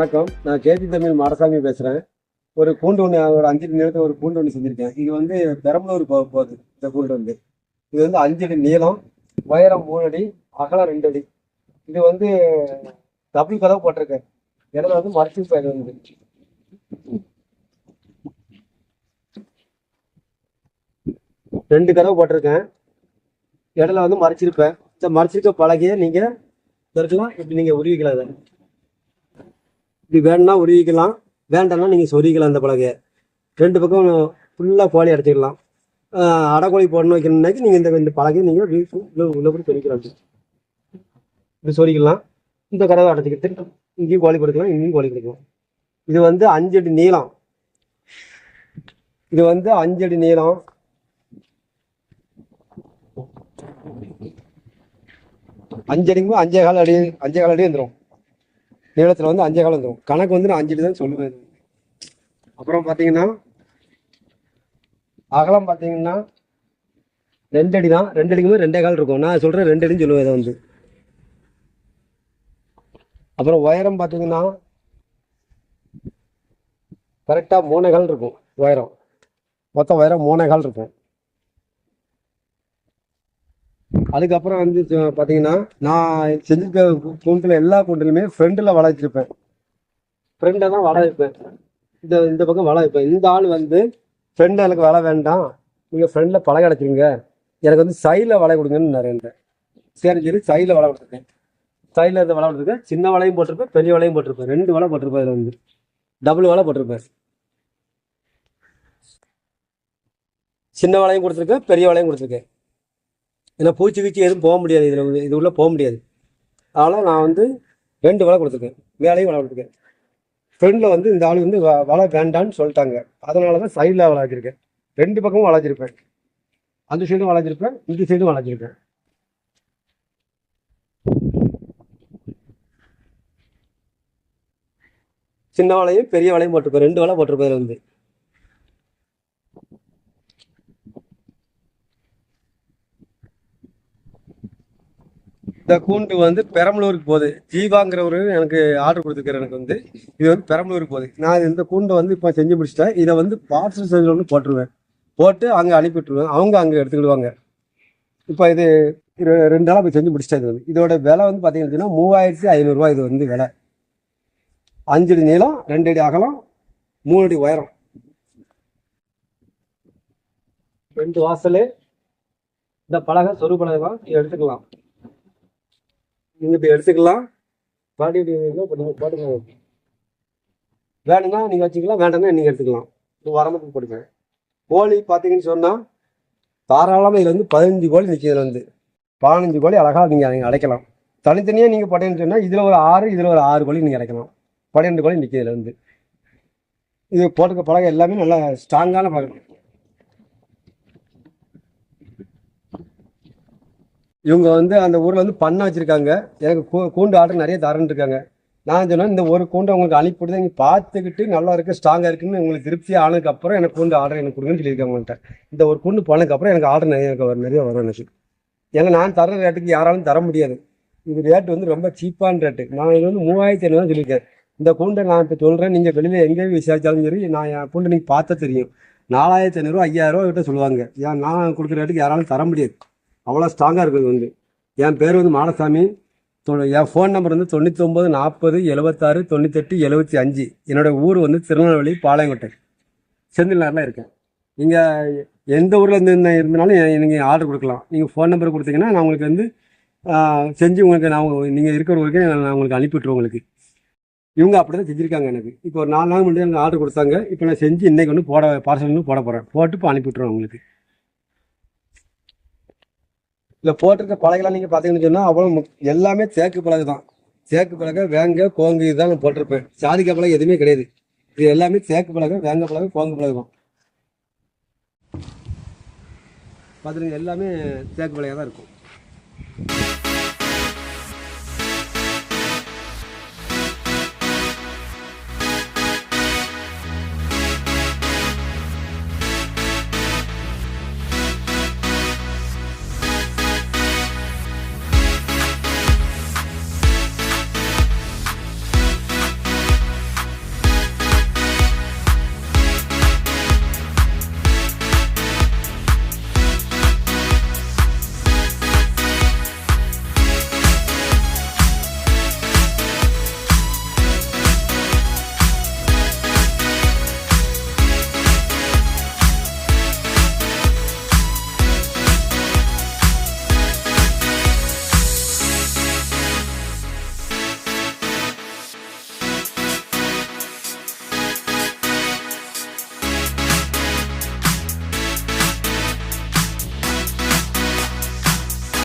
வணக்கம். நான் கேபி தமிழ் மாடசாமி பேசுகிறேன் ஒரு கூண்டு ஒன்று ஒரு அஞ்சு நிலத்தில் ஒரு கூண்டு ஒன்று செஞ்சுருக்கேன். இது வந்து பெரம்பலூர் போக போகுது இந்த கூண்டு வந்து. இது வந்து அஞ்சு அடி நீளம் உயரம் மூணு அடி அகலம் ரெண்டு அடி. இது வந்து டபுள் கதவு போட்டிருக்கேன். இடத்துல வந்து மறைச்சி பயிர் வந்து ரெண்டு கதவு போட்டிருக்கேன். இடத்துல வந்து மறைச்சிருப்பேன். இந்த மறைச்சிருக்க பலகையை நீங்கள் இருக்கலாம் இப்படி நீங்கள் உருவிக்கலாம் இதை. இப்படி வேணும்னா உருவிக்கலாம் வேண்டாம்னா நீங்கள் சொருகிக்கலாம் அந்த பலகையை. ரெண்டு பக்கம் ஃபுல்லாக கோழி அடைச்சிக்கலாம். அடைக்கோழி போடணும் வைக்கணும்னாக்கி நீங்கள் இந்த இந்த பலகையை நீங்கள் உள்ள உள்ள போய் சொருவிக்கலாம் இப்படி சொருவிக்கலாம் இந்த கடவை அடைச்சிக்கிட்டு இங்கேயும் கோழி கொடுக்கலாம் இங்கேயும் கோழி கொடுக்கலாம் இது வந்து அஞ்சு அடி நீளம். இது வந்து அஞ்சு அடி நீளம். அஞ்சு அஞ்சே கால் அடி அஞ்சே கால் அடி வந்துடும் நீளத்தில் வந்து அஞ்சே கால் வந்துடும் கணக்கு வந்து நான் அஞ்சு தான் சொல்லுவேன். அப்புறம் பார்த்தீங்கன்னா அகலம் பார்த்தீங்கன்னா ரெண்டு அடி தான். ரெண்டு அடிக்கும்போது ரெண்டே கால் இருக்கும். நான் சொல்கிறேன் ரெண்டு அடின்னு சொல்லுவேன் இதை வந்து. அப்புறம் உயரம் பார்த்தீங்கன்னா கரெக்டாக மூணே கால் இருக்கும் உயரம். மொத்தம் உயரம் மூணே கால் இருக்கும். அதுக்கப்புறம் வந்து பார்த்தீங்கன்னா நான் செஞ்சிருக்க கூண்டில் எல்லா கூண்டிலுமே ஃப்ரெண்டில் வலை வச்சிருப்பேன். ஃப்ரெண்டில் தான் வலை வைப்பேன். இந்த இந்த பக்கம் வலை வைப்பேன். இந்த ஆள் வந்து ஃப்ரெண்டில் எனக்கு வலை வேண்டாம். நீங்கள் ஃப்ரெண்டில் பழக அடைச்சிருங்க. எனக்கு வந்து சைடில் வலை கொடுங்கன்னு நிறைய சரி சரி சைடில் வலை கொடுத்துருக்கேன். சைடில் இருந்த வலை கொடுத்துருக்கேன். சின்ன வலையும் போட்டிருப்பேன் பெரிய வலையும் போட்டிருப்பேன். ரெண்டு வலை போட்டிருப்பேன் இதில் வந்து. டபுள் வலை போட்டிருப்பேன். சின்ன வலையும் கொடுத்துருக்கேன் பெரிய வலையும் கொடுத்துருக்கேன். ஏன்னா பூச்சி கீச்சி எதுவும் போக முடியாது. இதில் இது உள்ளே போக முடியாது. அதனால் நான் வந்து ரெண்டு வலை கொடுத்துருக்கேன். மேலேயும் வலை கொடுத்துருக்கேன். ஃப்ரெண்டில் வந்து இந்த ஆள் வந்து வ- வலை வேண்டான்னு சொல்லிட்டாங்க. அதனால தான் சைடில் வலை ரெண்டு பக்கமும் வளைஞ்சிருப்பேன் அந்த சைடும் வளைஞ்சிருப்பேன் இந்த சைடும் வளைஞ்சிருப்பேன் சின்ன வலையும் பெரிய வலையும் போட்டிருப்பேன். ரெண்டு வலை போட்டிருப்பேன் வந்து. இந்த கூண்டு வந்து பெரம்பலூருக்கு போகுது. ஜீவாங்கிறவரு எனக்கு ஆர்டர் கொடுத்துருக்காரு எனக்கு வந்து. இது வந்து பெரம்பலூருக்கு போகுது. நான் இந்த கூண்டை வந்து இப்போ செஞ்சு முடிச்சிட்டேன். இதை வந்து பார்சல் செஞ்சு ஒன்று போட்டுருவேன். போட்டு அங்கே அனுப்பிவிட்டுருவேன். அவங்க அங்கே எடுத்துக்கிடுவாங்க. இப்போ இது ரெண்டு நாளாக போய் செஞ்சு முடிச்சிட்டேன் இது வந்து. இதோட விலை வந்து பார்த்தீங்கன்னா மூவாயிரத்தி ஐநூறுரூவா இது வந்து விலை. அஞ்சு அடி நீளம் ரெண்டு அடி அகலம் மூணு அடி உயரம். ரெண்டு வாசல். இந்த பலகை சொரு பலகை தான் எடுத்துக்கலாம். நீங்க இப்படி எடுத்துக்கலாம். பாடி பண்ணுங்க போட்டுங்க வேணும்னா வச்சுக்கலாம் வேண்டாம்னா நீங்கள் எடுத்துக்கலாம். இப்போ கொடுங்க போடுங்க கோழி பார்த்தீங்கன்னு சொன்னால் தாராளமாக இதில் வந்து பதினஞ்சு கோழி நிற்கும் இதில் வந்து. பதினஞ்சு கோழி அழகாக நீங்கள் நீங்கள் அடைக்கலாம். தனித்தனியாக நீங்கள் படையன்னு சொன்னால் இதில் ஒரு ஆறு இதில் ஒரு ஆறு கோழி நீங்கள் அடைக்கலாம். பன்னிரெண்டு கோழி நிற்கும் இதில் வந்து. இது போட்டுக்க பழக எல்லாமே நல்லா ஸ்ட்ராங்கான பழகம் இவங்க வந்து அந்த ஊரில் வந்து பண்ண வச்சுருக்காங்க. எனக்கு கூ கூண்டு ஆர்டர் நிறைய தரேன்னு இருக்காங்க நான் சொன்னேன் இந்த ஒரு கூண்டை உங்களுக்கு அனுப்பிவிட்டு நீங்கள் பார்த்துக்கிட்டு நல்லா இருக்குது ஸ்ட்ராங்காக இருக்குன்னு உங்களுக்கு திருப்தி ஆனதுக்கப்புறம் எனக்கு கூண்டு ஆர்டர் எனக்கு கொடுங்கன்னு சொல்லியிருக்காங்க உங்கள்கிட்ட இந்த ஒரு கூண்டு போனதுக்கப்புறம் எனக்கு ஆர்டர் நிறைய எனக்கு நிறைய வரும் எனக்கு. ஏன்னா நான் தர ரேட்டுக்கு யாராலும் தர முடியாது. இது ரேட்டு வந்து ரொம்ப சீப்பான ரேட்டு நான் இது வந்து மூவாயிரத்தி ஐநூறு சொல்லியிருக்கேன். இந்த கூண்டை நான் இப்போ சொல்கிறேன் நீங்கள் வெளியில் எங்கேயும் விசாரித்தாலும் சரி நான் என் கூண்டை நீங்கள் பார்த்தா தெரியும். நாலாயிரத்தி ஐநூறுரூவா ஐயாயிரரூவா கிட்ட சொல்லுவாங்க. ஏன் நான் கொடுக்குற ரேட்டுக்கு யாராலும் தர முடியாது. அவ்வளோ ஸ்ட்ராங்காக இருக்குது வந்து. என் பேர் வந்து மாடசாமி. தொ- என் ஃபோன் நம்பர் வந்து தொண்ணூற்றி நாற்பது எழுபத்தாறு தொண்ணூத்தெட்டு எழுபத்தி அஞ்சு. என்னோட ஊர் வந்து திருநெல்வேலி பாளையங்கோட்டை. செந்தில்நகரில் இருக்கேன். நீங்கள் எந்த ஊரில் இருந்து இருந்தாலும் நீங்கள் ஆர்டர் கொடுக்கலாம். நீங்கள் ஃபோன் நம்பர் கொடுத்தீங்கன்னா நான் உங்களுக்கு வந்து செஞ்சு உங்களுக்கு நான் நீங்கள் இருக்கிற வரைக்கும் நான் உங்களுக்கு அனுப்பிவிட்டுருவோம் உங்களுக்கு. இவங்க அப்படி தான் செஞ்சுருக்காங்க எனக்கு. இப்போ ஒரு நாலு நாள் முன்னாடி எனக்கு ஆர்டர் கொடுத்தாங்க. இப்போ நான் செஞ்சு இன்றைக்கி வந்து போட பார்சல் வந்து போட போகிறேன் போட்டு இப்போ அனுப்பிவிட்டுருவோம் உங்களுக்கு. இல்லை போட்டிருக்க பழகெல்லாம் நீங்கள் பார்த்தீங்கன்னு சொன்னால் அவ்வளோ எல்லாமே தேக்கு பழகு தான். தேக்கு பழக வேங்க கோங்கு இதுதான் நான் போட்டிருப்பேன். சாதிக்க பழகம் எதுவுமே கிடையாது. இது எல்லாமே தேக்கு பழக வேங்க பலகை கோங்கு பலகை தான் பார்த்துருங்க எல்லாமே தேக்கு பலகை தான் இருக்கும்.